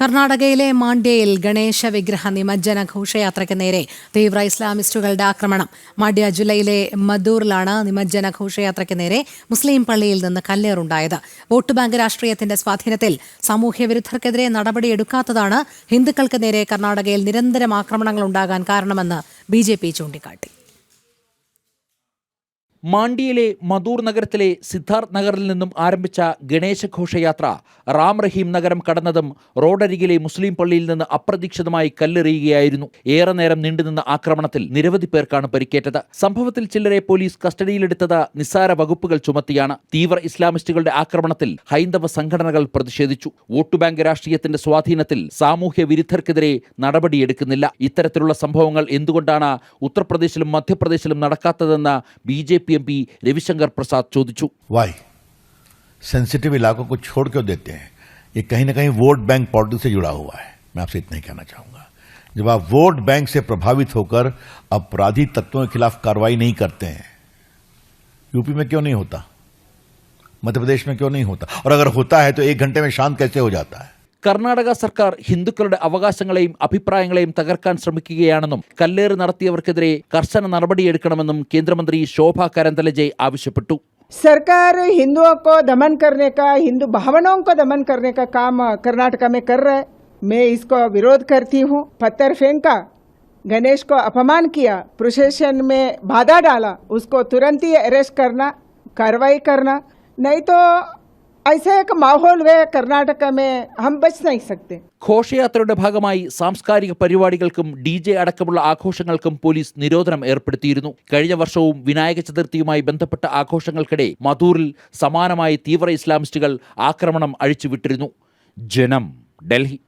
കർണാടകയിലെ മാണ്ഡ്യയിൽ ഗണേശ വിഗ്രഹ നിമജ്ജന ഘോഷയാത്രയ്ക്ക് നേരെ തീവ്ര ഇസ്ലാമിസ്റ്റുകളുടെ ആക്രമണം. മാണ്ഡ്യ ജില്ലയിലെ മദൂറിലാണ് നിമജ്ജന ഘോഷയാത്രയ്ക്ക് നേരെ മുസ്ലിം പള്ളിയിൽ നിന്ന് കല്ലേറുണ്ടായത്. വോട്ട് ബാങ്ക് രാഷ്ട്രീയത്തിന്റെ സ്വാധീനത്തിൽ സാമൂഹ്യ വിരുദ്ധർക്കെതിരെ നടപടിയെടുക്കാത്തതാണ് ഹിന്ദുക്കൾക്ക് നേരെ കർണാടകയിൽ നിരന്തരം ആക്രമണങ്ങൾ ഉണ്ടാകാൻ കാരണമെന്ന് ബി ചൂണ്ടിക്കാട്ടി. മാണ്ഡിയിലെ മധൂർ നഗരത്തിലെ സിദ്ധാർത്ഥ് നഗറിൽ നിന്നും ആരംഭിച്ച ഗണേശഘോഷയാത്ര റാം റഹീം നഗരം കടന്നതും റോഡരികിലെ മുസ്ലിം പള്ളിയിൽ നിന്ന് അപ്രതീക്ഷിതമായി കല്ലെറിയുകയായിരുന്നു. ഏറെ നേരം നീണ്ടുനിന്ന ആക്രമണത്തിൽ നിരവധി പേർക്കാണ് പരിക്കേറ്റത്. സംഭവത്തിൽ ചിലരെ പോലീസ് കസ്റ്റഡിയിലെടുത്തത് നിസ്സാര വകുപ്പുകൾ ചുമത്തിയാണ്. തീവ്ര ഇസ്ലാമിസ്റ്റുകളുടെ ആക്രമണത്തിൽ ഹൈന്ദവ സംഘടനകൾ പ്രതിഷേധിച്ചു. വോട്ടുബാങ്ക് രാഷ്ട്രീയത്തിന്റെ സ്വാധീനത്തിൽ സാമൂഹ്യ വിരുദ്ധർക്കെതിരെ നടപടിയെടുക്കുന്നില്ല. ഇത്തരത്തിലുള്ള സംഭവങ്ങൾ എന്തുകൊണ്ടാണ് ഉത്തർപ്രദേശിലും മധ്യപ്രദേശിലും നടക്കാത്തതെന്ന് B P M P Ravishankar Prasad ചോദിച്ചു वाई सेंसिटिव इलाकों को छोड़ क्यों देते हैं ये कहीं ना कहीं वोट बैंक पॉलिटिक्स से जुड़ा हुआ है मैं आपसे इतना ही कहना चाहूंगा जब आप वोट बैंक से प्रभावित होकर अपराधी तत्वों के खिलाफ कार्रवाई नहीं करते हैं यूपी में क्यों नहीं होता मध्य प्रदेश में क्यों नहीं होता और अगर होता है तो एक घंटे में शांत कैसे हो जाता है കർണാടക സർക്കാർ ഹിന്ദുക്കളുടെ അവകാശങ്ങളെയും അഭിപ്രായങ്ങളെയും തകർക്കാൻ ശ്രമിക്കുകയാണെന്നും കല്ലേറ് നടത്തിയവർക്കെതിരെ കർശന നടപടിയെടുക്കണമെന്നും കേന്ദ്രമന്ത്രി ശോഭ കരന്തലജെ ആവശ്യപ്പെട്ടു सरकार हिंदुओं को दमन करने का हिंदू भावनाओं को दमन करने का काम कर्नाटका में कर रहा है मैं इसको विरोध करती हूँ पत्थर फेंका गणेश को अपमान किया प्रोसेशन में बाधा डाला उसको तुरंत ही अरेस्ट करना कार्रवाई करना नहीं तो ऐसा एक माहौल है कर्नाटक में हम बच नहीं सकते ഘോഷയാത്രയുടെ ഭാഗമായി സാംസ്കാരിക പരിപാടികൾക്കും ഡി ജെ അടക്കമുള്ള ആഘോഷങ്ങൾക്കും പോലീസ് നിരോധനം ഏർപ്പെടുത്തിയിരുന്നു കഴിഞ്ഞ വർഷവും വിനായക ചതുർത്ഥിയുമായി ബന്ധപ്പെട്ട ആഘോഷങ്ങൾക്കിടെ മധൂറിൽ സമാനമായി തീവ്ര ഇസ്ലാമിസ്റ്റുകൾ ആക്രമണം അഴിച്ചുവിട്ടിരുന്നു ജനം ഡൽഹി